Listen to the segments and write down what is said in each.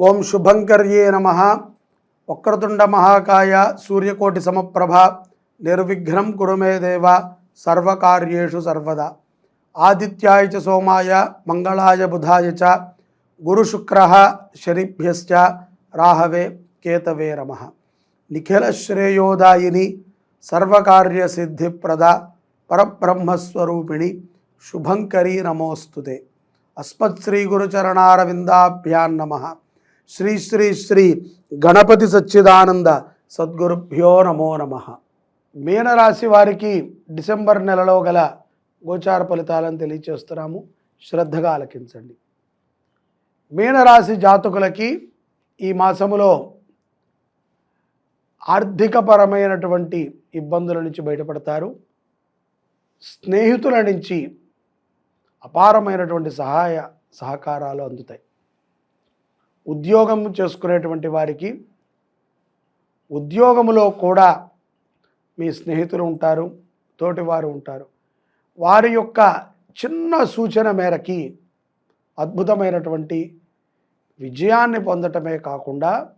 ఓం శుభంకర్యే నమ. వక్రతుండ మహాకాయ సూర్యకోటి సమప్రభ. నిర్విఘ్నం కురుమే దేవ. సర్వకార్యేషు సర్వదా. ఆదిత్యాయ చ సోమాయ మంగళాయ బుధాయ చ. గురుశుక్ర శనిభ్యశ్చ. రాహవే కేతవే రమ నిఖిలశ్రేయోదాయిని సర్వకార్యసిద్ధిప్రద పరబ్రహ్మస్వరూపిణి శుభంకరీ నమోస్తుతే. అస్మత్ శ్రీ గురుచరణారవిందాభ్యాన్నమ నమ. శ్రీ శ్రీ శ్రీ గణపతి సచ్చిదానంద సద్గురుభ్యో నమో నమ. మీనరాశి వారికి డిసెంబర్ నెలలో గల గోచార ఫలితాలను తెలియచేస్తున్నాము. శ్రద్ధగా ఆలకించండి. మీనరాశి జాతకులకి ఈ మాసములో ఆర్థికపరమైనటువంటి ఇబ్బందుల నుంచి బయటపడతారు. స్నేహితుల నుంచి అపారమైనటువంటి సహాయ సహకారాలు అందుతాయి. ఉద్యోగం చేసుకునేటువంటి వారికి ఉద్యోగములో కూడా మీ స్నేహితులు ఉంటారు తోటివారు ఉంటారు. వారి యొక్క చిన్న సూచన మేరకి అద్భుతమైనటువంటి విజయాన్ని పొందటమే కాకుండా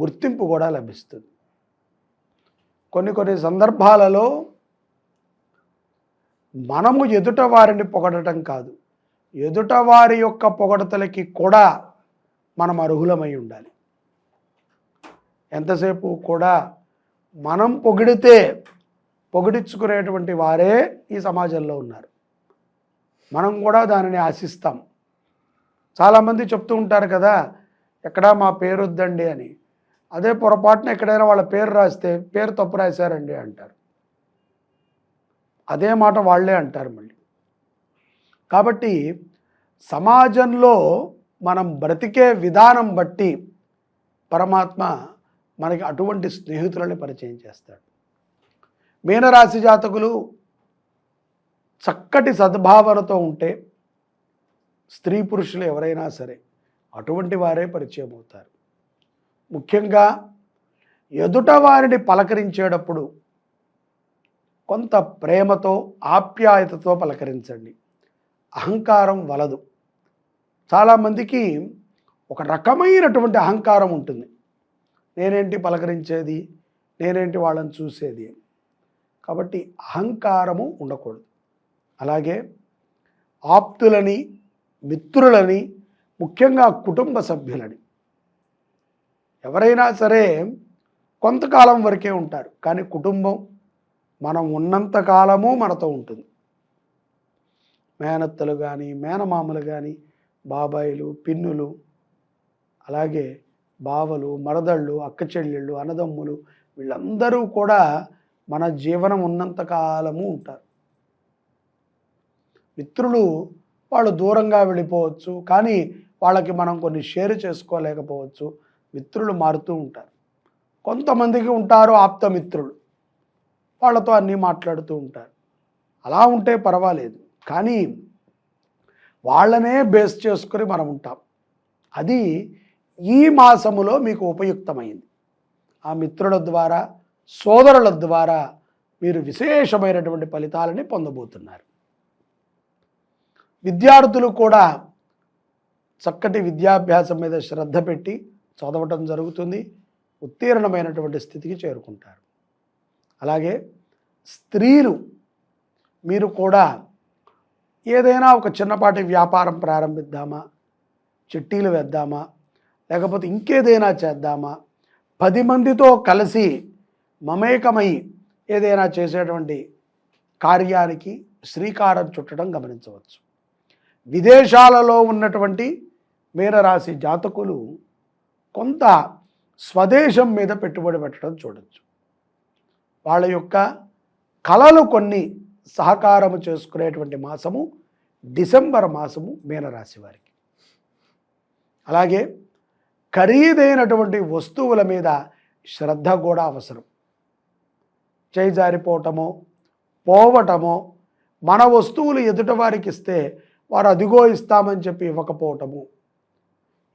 గుర్తింపు కూడా లభిస్తుంది. కొన్ని కొన్ని సందర్భాలలో మనము ఎదుట వారిని పొగడటం కాదు. ఎదుట వారి యొక్క పొగడతలకి కూడా మనం అర్హులమై ఉండాలి. ఎంతసేపు కూడా మనం పొగిడితే పొగిడించుకునేటువంటి వారే ఈ సమాజంలో ఉన్నారు. మనం కూడా దానిని ఆశిస్తాం. చాలామంది చెప్తూ ఉంటారు కదా ఎక్కడా మా పేరు వద్దండి అని. అదే పొరపాటున ఎక్కడైనా వాళ్ళ పేరు రాస్తే పేరు తప్పు రాశారండి అంటారు. అదే మాట వాళ్ళే అంటారు మళ్ళీ. కాబట్టి సమాజంలో మనం బ్రతికే విధానం బట్టి పరమాత్మ మనకి అటువంటి స్నేహితులని పరిచయం చేస్తాడు. మీనరాశి జాతకులు చక్కటి సద్భావనతో ఉంటే స్త్రీ పురుషులు ఎవరైనా సరే అటువంటి వారే పరిచయం అవుతారు. ముఖ్యంగా ఎదుట వారిని పలకరించేటప్పుడు కొంత ప్రేమతో ఆప్యాయతతో పలకరించండి. అహంకారం వలదు. చాలామందికి ఒక రకమైనటువంటి అహంకారం ఉంటుంది. నేనేంటి పలకరించేది? నేనేంటి వాళ్ళని చూసేది? కాబట్టి అహంకారము ఉండకూడదు. అలాగే ఆప్తులని మిత్రులని ముఖ్యంగా కుటుంబ సభ్యులని ఎవరైనా సరే కొంతకాలం వరకే ఉంటారు. కానీ కుటుంబం మనం ఉన్నంత కాలము మనతో ఉంటుంది. మేనత్తలు కానీ మేనమామలు కానీ బాబాయిలు పిన్నులు అలాగే బావలు మరదళ్ళు అక్క చెల్లెళ్ళు అన్నదమ్ములు వీళ్ళందరూ కూడా మన జీవనం ఉన్నంత కాలము ఉంటారు. మిత్రులు వాళ్ళు దూరంగా వెళ్ళిపోవచ్చు కానీ వాళ్ళకి మనం కొన్ని షేర్ చేసుకోలేకపోవచ్చు. మిత్రులు మారుతూ ఉంటారు. కొంతమందికి ఉంటారు ఆప్తమిత్రులు. వాళ్ళతో అన్నీ మాట్లాడుతూ ఉంటారు. అలా ఉంటే పర్వాలేదు. కానీ వాళ్ళనే బేస్ చేసుకొని మనం ఉంటాం. అది ఈ మాసములో మీకు ఉపయుక్తమైంది. ఆ మిత్రుల ద్వారా సోదరుల ద్వారా మీరు విశేషమైనటువంటి ఫలితాలని పొందబోతున్నారు. విద్యార్థులు కూడా చక్కటి విద్యాభ్యాసం మీద శ్రద్ధ పెట్టి చదవటం జరుగుతుంది. ఉత్తీర్ణమైనటువంటి స్థితికి చేరుకుంటారు. అలాగే స్త్రీలు మీరు కూడా ఏదైనా ఒక చిన్నపాటి వ్యాపారం ప్రారంభిద్దామా? చిట్టీలు వేద్దామా? లేకపోతే ఇంకేదైనా చేద్దామా? పది మందితో కలిసి మమేకమై ఏదైనా చేసేటువంటి కార్యానికి శ్రీకారం చుట్టడం గమనించవచ్చు. విదేశాలలో ఉన్నటువంటి మీనరాశి జాతకులు కొంత స్వదేశం మీద పెట్టుబడి పెట్టడం చూడొచ్చు. వాళ్ళ యొక్క కళలు కొన్ని సహకారము చేసుకునేటువంటి మాసము డిసెంబర్ మాసము మీనరాశి వారికి. అలాగే ఖరీదైనటువంటి వస్తువుల మీద శ్రద్ధ కూడా అవసరం. చేజారిపోవటమో పోవటమో మన వస్తువులు ఎదుట వారికి ఇస్తే వారు అదిగో ఇస్తామని చెప్పి ఇవ్వకపోవటము.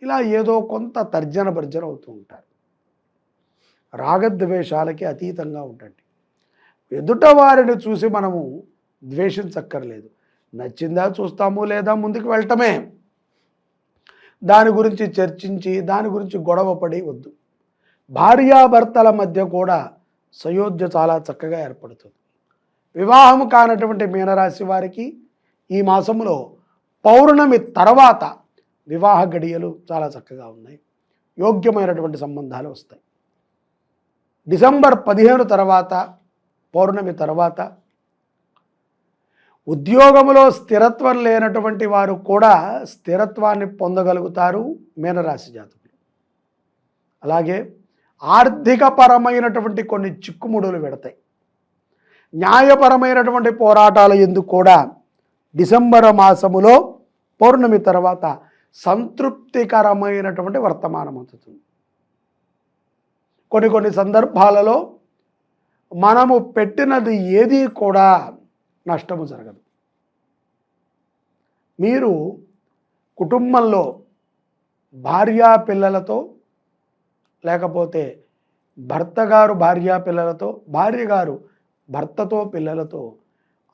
ఇలా ఏదో కొంత తర్జన భర్జన అవుతూ ఉంటారు. రాగద్వేషాలకి అతీతంగా ఉండండి. ఎదుట వారిని చూసి మనము ద్వేషించక్కర్లేదు. నచ్చిందా చూస్తాము లేదా ముందుకు వెళ్ళటమే. దాని గురించి చర్చించి దాని గురించి గొడవపడి వద్దు. భార్యాభర్తల మధ్య కూడా సయోధ్య చాలా చక్కగా ఏర్పడుతుంది. వివాహం కానటువంటి మీనరాశి వారికి ఈ మాసంలో పౌర్ణమి తర్వాత వివాహ గడియలు చాలా చక్కగా ఉన్నాయి. యోగ్యమైనటువంటి సంబంధాలు వస్తాయి. డిసెంబర్ పదిహేను తర్వాత పౌర్ణమి తర్వాత ఉద్యోగంలో స్థిరత్వం లేనటువంటి వారు కూడా స్థిరత్వాన్ని పొందగలుగుతారు మీనరాశి జాతకులు. అలాగే ఆర్థికపరమైనటువంటి కొన్ని చిక్కుముడులు పెడతాయి. న్యాయపరమైనటువంటి పోరాటాలు ఎందుకు కూడా డిసెంబర్ మాసములో పౌర్ణమి తర్వాత సంతృప్తికరమైనటువంటి వర్తమానం అందుతుంది. కొన్ని కొన్ని సందర్భాలలో మనము పెట్టినది ఏది కూడా నష్టము జరగదు. మీరు కుటుంబంలో భార్యా పిల్లలతో లేకపోతే భర్త గారు భార్యా పిల్లలతో భార్య గారు భర్తతో పిల్లలతో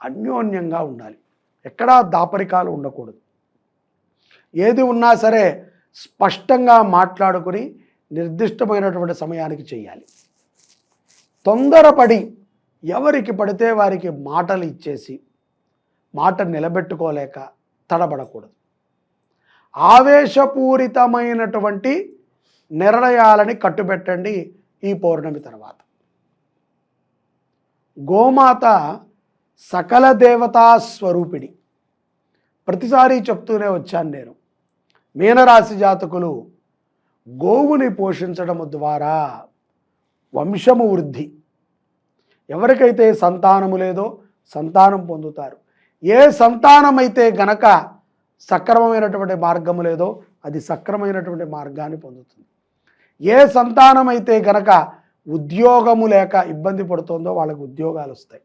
అన్యోన్యంగా ఉండాలి. ఎక్కడా దాపరికాలు ఉండకూడదు. ఏది ఉన్నా సరే స్పష్టంగా మాట్లాడుకుని నిర్దిష్టమైనటువంటి సమయానికి చేయాలి. తొందరపడి ఎవరికి పడితే వారికి మాటలు ఇచ్చేసి మాట నిలబెట్టుకోలేక తడబడకూడదు. ఆవేశపూరితమైనటువంటి నిర్ణయాలని కట్టుబెట్టండి ఈ పౌర్ణమి తర్వాత. గోమాత సకల దేవతా స్వరూపిణి. ప్రతిసారి చెప్తూనే వచ్చాను నేను. మీనరాశి జాతకులు గోవుని పోషించడం ద్వారా వంశము వృద్ధి. ఎవరికైతే సంతానము లేదో సంతానం పొందుతారు. ఏ సంతానమైతే గనక సక్రమమైనటువంటి మార్గము లేదో అది సక్రమైనటువంటి మార్గాన్ని పొందుతుంది. ఏ సంతానమైతే గనక ఉద్యోగము లేక ఇబ్బంది పడుతుందో వాళ్ళకు ఉద్యోగాలు వస్తాయి.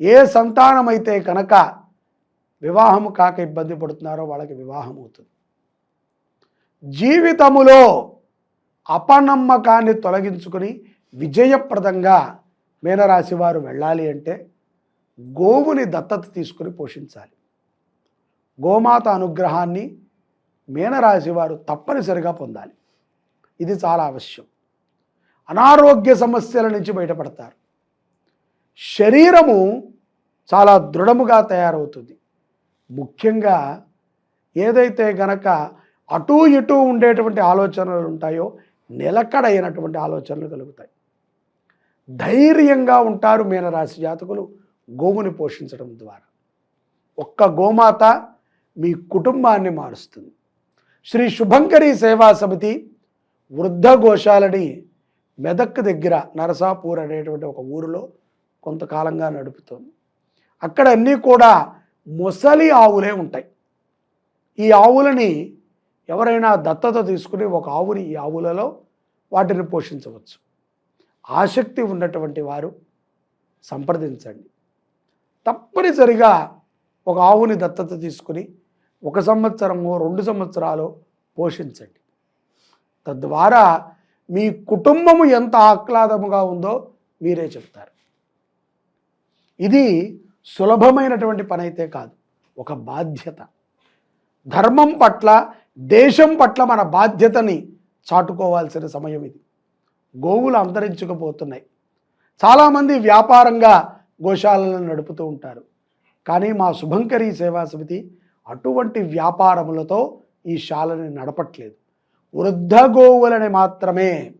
ఏ సంతానమైతే కనుక వివాహము కాక ఇబ్బంది పడుతున్నారో వాళ్ళకి వివాహం అవుతుంది. జీవితములో అపనమ్మకాన్ని తొలగించుకొని విజయప్రదంగా మీనరాశి వారు వెళ్ళాలి అంటే గోవుని దత్తత తీసుకుని పోషించాలి. గోమాత అనుగ్రహాన్ని మీనరాశి వారు తప్పనిసరిగా పొందాలి. ఇది చాలా అవశ్యం. అనారోగ్య సమస్యల నుంచి బయటపడతారు. శరీరము చాలా దృఢముగా తయారవుతుంది. ముఖ్యంగా ఏదైతే గనక అటూ ఇటూ ఉండేటువంటి ఆలోచనలు ఉంటాయో నిలకడైనటువంటి ఆలోచనలు కలుగుతాయి. ధైర్యంగా ఉంటారు మీనరాశి జాతకులు గోవుని పోషించడం ద్వారా. ఒక్క గోమాత మీ కుటుంబాన్ని మారుస్తుంది. శ్రీ శుభంకరి సేవా సమితి వృద్ధ గోశాలని మెదక్ దగ్గర నరసాపూర్ అనేటువంటి ఒక ఊరిలో కొంతకాలంగా నడుపుతోంది. అక్కడ అన్నీ కూడా మొసలి ఆవులే ఉంటాయి. ఈ ఆవులని ఎవరైనా దత్తత తీసుకుని ఒక ఆవుని ఈ ఆవులలో వాటిని పోషించవచ్చు. ఆసక్తి ఉన్నటువంటి వారు సంప్రదించండి. తప్పనిసరిగా ఒక ఆవుని దత్తత తీసుకుని ఒక సంవత్సరము రెండు సంవత్సరాలు పోషించండి. తద్వారా మీ కుటుంబము ఎంత ఆహ్లాదముగా ఉందో మీరే చెప్తారు. ఇది సులభమైనటువంటి పని అయితే కాదు ఒక బాధ్యత. ధర్మం పట్ల దేశం పట్ల మన బాధ్యతని చాటుకోవాల్సిన సమయం ఇది. గోవులు అంతరించుకుపోతున్నాయి. చాలామంది వ్యాపారంగా గోశాలను నడుపుతూ ఉంటారు. కానీ మా శుభంకరి సేవా సమితి అటువంటి వ్యాపారములతో ఈ శాలని నడపట్లేదు. వృద్ధ గోవులని మాత్రమే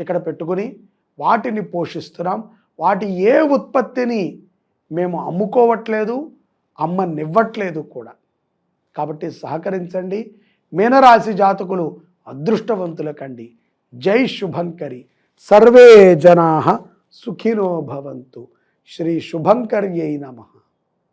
ఇక్కడ పెట్టుకుని వాటిని పోషిస్తున్నాం. వాటి ఏ ఉత్పత్తిని మేము అమ్ముకోవట్లేదు అమ్మనివ్వట్లేదు కూడా. కాబట్టి సహకరించండి. మీనరాశి జాతకులు అదృష్టవంతులకండి. కండి జై శుభంకరి సర్వే జనా సుఖినో భవంతు శ్రీ శుభంకర్యై నమ